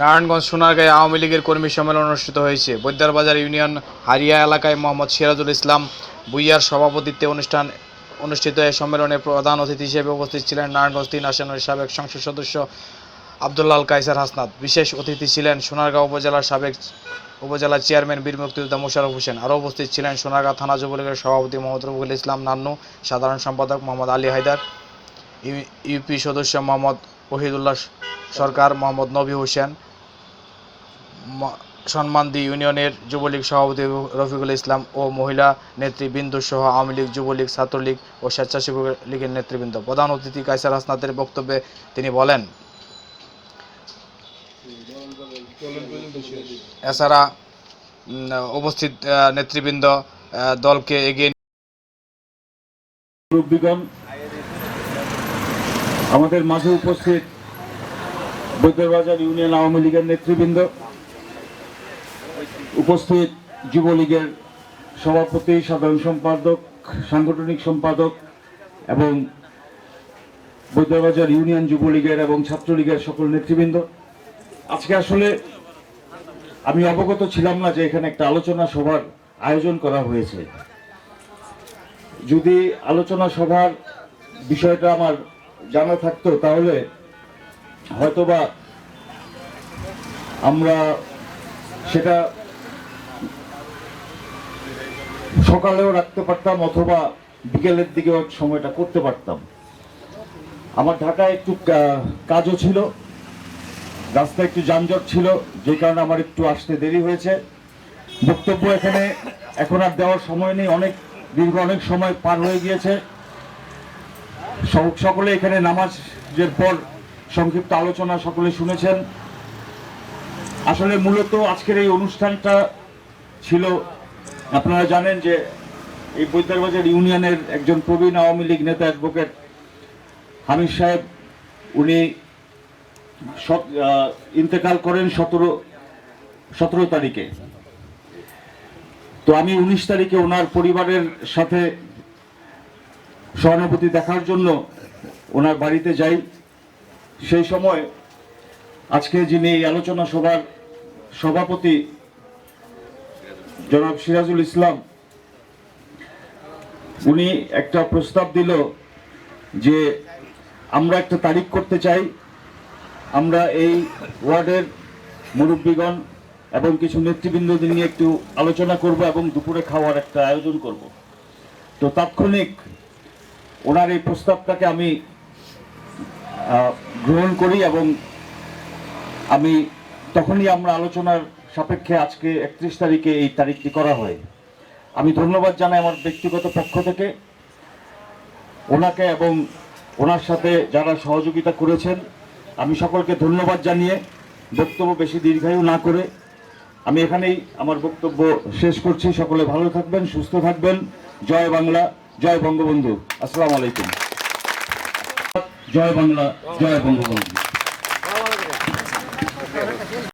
নারায়ণগঞ্জ সোনারগাঁয়ে আওয়ামী লীগের কর্মী সম্মেলন অনুষ্ঠিত হয়েছে। বৈদ্যারবাজার ইউনিয়ন হারিয়া এলাকায় মোহাম্মদ সিরাজুল ইসলাম বুইয়ার সভাপতিত্বে অনুষ্ঠান অনুষ্ঠিত। এই সম্মেলনে প্রধান অতিথি হিসেবে উপস্থিত ছিলেন নারায়ণগঞ্জ তিন আসনের সাবেক সংসদ সদস্য আবদুল্লাল কাইসার হাসনাত। বিশেষ অতিথি ছিলেন সোনারগাঁও উপজেলার সাবেক উপজেলা চেয়ারম্যান বীর মুক্তিযোদ্ধা মোশারফ হোসেন। আরও উপস্থিত ছিলেন সোনারগাঁ থানা যুবলীগের সভাপতি মোহাম্মদ রফিকুল ইসলাম, নান্নু সাধারণ সম্পাদক মোহাম্মদ আলী হায়দার। ইউপি সদস্য মোহাম্মদ ওহিদুল্লাহ সরকার মোহাম্মদ নবী হোসেন সম্মানদি ইউনিয়নের যুবলীগ সভাপতি রফিকুল ইসলাম ও মহিলা নেতৃবৃন্দ সহ আওয়ামী লীগ, যুবলীগ, ছাত্রলীগ ও স্বেচ্ছাসেবক লীগের নেতৃবৃন্দ। প্রধান অতিথি কাইসার হাসনাতের বক্তব্যে তিনি বলেন, এছাড়া উপস্থিত নেতৃবৃন্দ দলকে এগিয়ে আমাদের মাঝে উপস্থিত বৈদ্যবাজার ইউনিয়ন আওয়ামী লীগের নেতৃবৃন্দ, উপস্থিত যুবলীগের সভাপতি, সাধারণ সম্পাদক, সাংগঠনিক সম্পাদক এবং বৈদ্যবাজার ইউনিয়ন যুবলীগের এবং ছাত্রলীগের সকল নেতৃবৃন্দ। আজকে আসলে আমি অবগত ছিলাম না যে এখানে একটা আলোচনা সভার আয়োজন করা হয়েছে। যদি আলোচনা সভার বিষয়টা আমার জানা থাকতো, তাহলে হয়তোবা আমরা সেটা সকালেও রাখতে পারতাম, অথবা বিকেলের দিকেও সময়টা করতে পারতাম। আমার ঢাকায় একটু কাজও ছিল, রাস্তায় একটু যানজট ছিল, যে কারণে আমার একটু আসতে দেরি হয়েছে। বক্তব্য এখানে এখন আর দেওয়ার সময় নেই, অনেক দীর্ঘ অনেক সময় পার হয়ে গিয়েছে। সকলে এখানে নামাজের পর সংক্ষিপ্ত আলোচনা সকলে শুনেছেন। আসলে মূলত আজকের এই অনুষ্ঠানটা ছিল, আপনারা জানেন যে এই বৈদ্যারবাজার ইউনিয়নের একজন প্রবীণ আওয়ামী লীগ নেতা অ্যাডভোকেট হামিদ সাহেব, উনি ইন্তেকাল করেন সতেরো সতেরো তারিখে। তো আমি উনিশ তারিখে ওনার পরিবারের সাথে সহানুভূতি দেখার জন্য ওনার বাড়িতে যাই। সেই সময় আজকে যিনি এই আলোচনা সভার সভাপতি জনাব সিরাজুল ইসলাম, উনি একটা প্রস্তাব দিল যে আমরা একটা তারিখ করতে চাই। আমরা এই ওয়ার্ডের মুরব্বীগণ এবং কিছু নেতৃবৃন্দদের নিয়ে একটু আলোচনা করব এবং দুপুরে খাওয়ার একটা আয়োজন করব। তো তাৎক্ষণিক ওনার এই প্রস্তাবটাকে আমি গ্রহণ করি এবং আমি তখনই আমরা আলোচনার সাপেক্ষে আজকে একত্রিশ তারিখে এই তারিখটি করা হয়। আমি ধন্যবাদ জানাই আমার ব্যক্তিগত পক্ষ থেকে। ওনাকে এবং ওনার সাথে যারা সহযোগিতা করেছেন, আমি সকলকে ধন্যবাদ জানিয়ে বক্তব্য বেশি দীর্ঘায়ু না করে আমি এখানেই আমার বক্তব্য শেষ করছি। সকলে ভালো থাকবেন, সুস্থ থাকবেন। জয় বাংলা। জয় বঙ্গবন্ধু। আসসালামু আলাইকুম। জয় বাংলা জয় বঙ্গবন্ধু।